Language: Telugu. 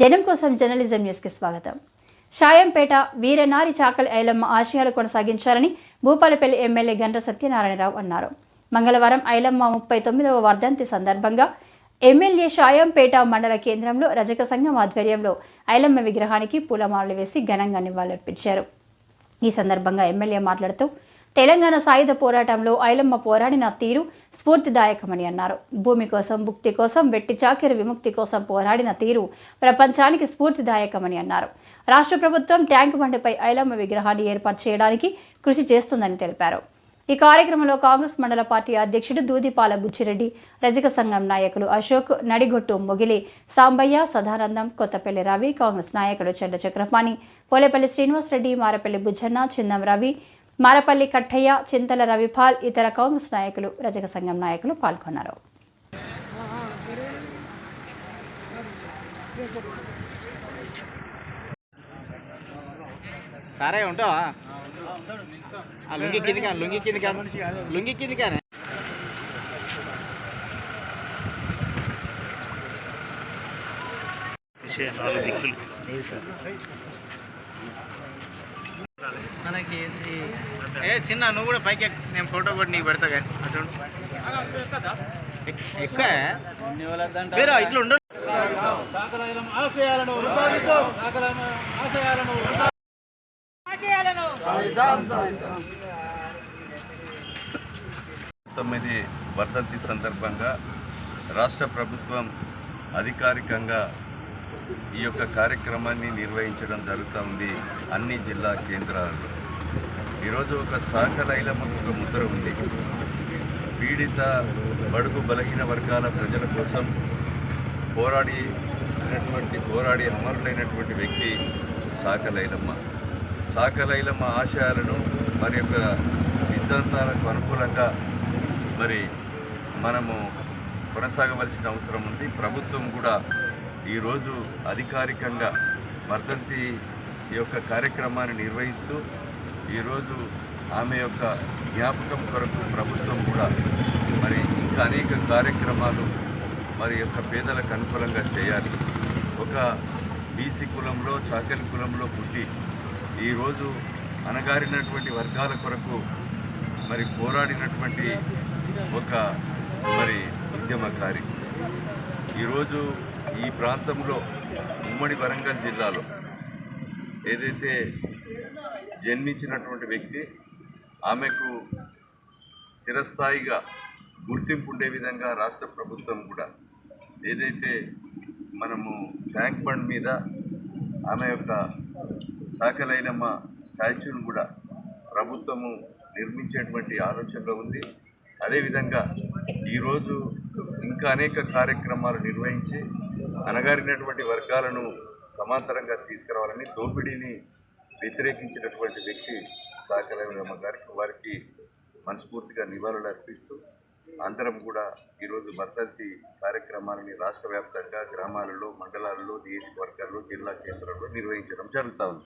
జనం కోసం జర్నలిజం న్యూస్కి స్వాగతం. షాయంపేట వీరనారి చాకలి ఐలమ్మ ఆశయాలు కొనసాగించాలని భూపాలపల్లి ఎమ్మెల్యే గంట సత్యనారాయణరావు అన్నారు. మంగళవారం ఐలమ్మ ముప్పై తొమ్మిదవ వర్ధంతి సందర్భంగా ఎమ్మెల్యే షాయంపేట మండల కేంద్రంలో రజక సంఘం ఆధ్వర్యంలో ఐలమ్మ విగ్రహానికి పూలమాలలు వేసి ఘనంగా నివాళులర్పించారు. ఈ సందర్భంగా ఎమ్మెల్యే మాట్లాడుతూ తెలంగాణ సాయుధ పోరాటంలో ఐలమ్మ పోరాడిన తీరు స్ఫూర్తిదాయకమని అన్నారు. భూమి కోసం భుక్తి కోసం వెట్టి చాకిరి విముక్తి కోసం పోరాడిన తీరు ప్రపంచానికి స్ఫూర్తిదాయకమని అన్నారు. రాష్ట్ర ప్రభుత్వం ట్యాంక్ బండిపై ఐలమ్మ విగ్రహాన్ని ఏర్పాటు చేయడానికి కృషి చేస్తుందని తెలిపారు. ఈ కార్యక్రమంలో కాంగ్రెస్ మండల పార్టీ అధ్యక్షుడు దూదిపాల బుచ్చిరెడ్డి రజక సంఘం నాయకులు అశోక్ నడిగొట్టు మొగిలి సాంబయ్య సదానందం కొత్తపల్లి రవి కాంగ్రెస్ నాయకుడు చెడ్డ చక్రపాణి పోలేపల్లి శ్రీనివాసరెడ్డి మారపల్లి బుజ్జన్న చిందం రవి మారపల్లి కట్టయ్య చింతల రవిపాల్ ఇతర కాంగ్రెస్ నాయకులు రజక సంఘం నాయకులు పాల్గొన్నారు. సరే ఉంటావా? ఆ లుంగి కిందికా లుంగి కిందికా లుంగి కిందికానే ఏ చిన్న నువ్వు కూడా పైకి నేను ఫోటో కూడా నీకు పెడతా కానీ. అటు ఎక్కువ ఇట్లా ఉండు. తొమ్మిది వర్ధంతి సందర్భంగా రాష్ట్ర ప్రభుత్వం అధికారికంగా ఈ యొక్క కార్యక్రమాన్ని నిర్వహించడం జరుగుతుంది అన్ని జిల్లా కేంద్రాలలో. ఈరోజు ఒక సహకార ఐలమ్మకు ఒక ముద్ర ఉంది. పీడిత బడుగు బలహీన వర్గాల ప్రజల కోసం పోరాడినటువంటి పోరాడి అమరులైనటువంటి వ్యక్తి చాకలైలమ్మ చాకలైలమ్మ ఆశయాలను మరి యొక్క సిద్ధాంతాలకు అనుకూలంగా మరి మనము కొనసాగవలసిన అవసరం ఉంది. ప్రభుత్వం కూడా ఈరోజు అధికారికంగా వర్ధంతి ఈ యొక్క కార్యక్రమాన్ని నిర్వహిస్తూ ఈరోజు ఆమె యొక్క జ్ఞాపకం కొరకు ప్రభుత్వం కూడా మరి ఇంకా అనేక కార్యక్రమాలు మరి యొక్క పేదలకు అనుకూలంగా చేయాలి. ఒక బీసీ కులంలో చాకలి కులంలో పుట్టి ఈరోజు అణగారినటువంటి వర్గాల కొరకు మరి పోరాడినటువంటి ఒక మరి ఉద్యమకారి. ఈరోజు ఈ ప్రాంతంలో ఉమ్మడి వరంగల్ జిల్లాలో ఏదైతే జన్మించినటువంటి వ్యక్తి ఆమెకు చిరస్థాయిగా గుర్తింపు ఉండే విధంగా రాష్ట్ర ప్రభుత్వం కూడా ఏదైతే మనము ట్యాంక్ బండ్ మీద ఆమె యొక్క చాకలైనమ్మ స్టాచ్యూను కూడా ప్రభుత్వము నిర్మించేటువంటి ఆలోచనలో ఉంది. అదేవిధంగా ఈరోజు ఇంకా అనేక కార్యక్రమాలు నిర్వహించి అనగారినటువంటి వర్గాలను సమాంతరంగా తీసుకురావాలని దోపిడీని వ్యతిరేకించినటువంటి వ్యక్తి చాకలైనమ్మ గారికి వారికి మనస్ఫూర్తిగా నివాళులు అర్పిస్తూ అందరం కూడా ఈరోజు వర్ధంతి కార్యక్రమాలని రాష్ట్ర వ్యాప్తంగా గ్రామాలలో మండలాలలో నియోజకవర్గాల్లో జిల్లా కేంద్రాల్లో నిర్వహించడం జరుగుతూ ఉంది.